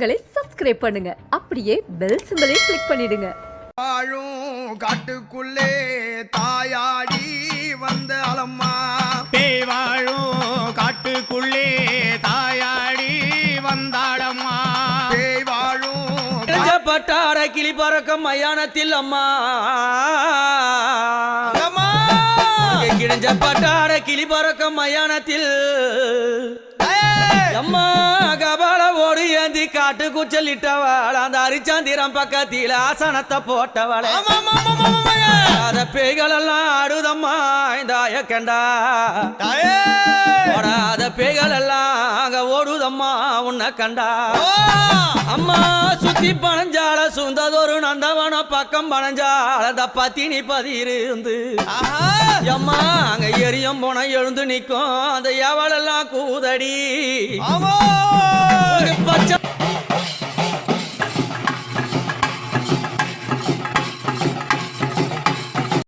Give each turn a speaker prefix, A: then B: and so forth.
A: எங்களை சப்ஸ்கிரைப் பண்ணுங்க. அப்படியே பெல் சிம்பலையும் கிளிக் பண்ணிடுங்க.
B: வாழும் காட்டுக்குள்ளே தாயாடி வந்த அலம்மா.
C: பேய் வாழும் காட்டுக்குள்ளே தாயாடி வந்தாளம்மா
B: பேய் வாழும்
D: பட்டார கிளி பறக்கும் மயானத்தில் அம்மா. கிழிஞ்ச பட்டார கிளி பறக்கும் மயானத்தில். அம்மா! ஏந்தி காட்டு குச்சலிட்டவள் அந்த அரிச்சாந்திரம் பக்கத்தில் ஆசனத்தை போட்டவள். அத பேய்கள் எல்லாம் ஆடுதம்மா இந்த கண்டா ஓடாத பேய்கள் எல்லாம் அங்க ஓடுதம்மா உன்னை கண்டா அம்மா சுத்தி பணஞ்சால சுந்ததொரு நந்தவன பக்கம் பணஞ்சால அந்த பத்தினி பதியிருந்து அம்மா அங்க எரியும் போன எழுந்து நிக்கும் அந்த எவளெல்லாம் கூதடி பச்சை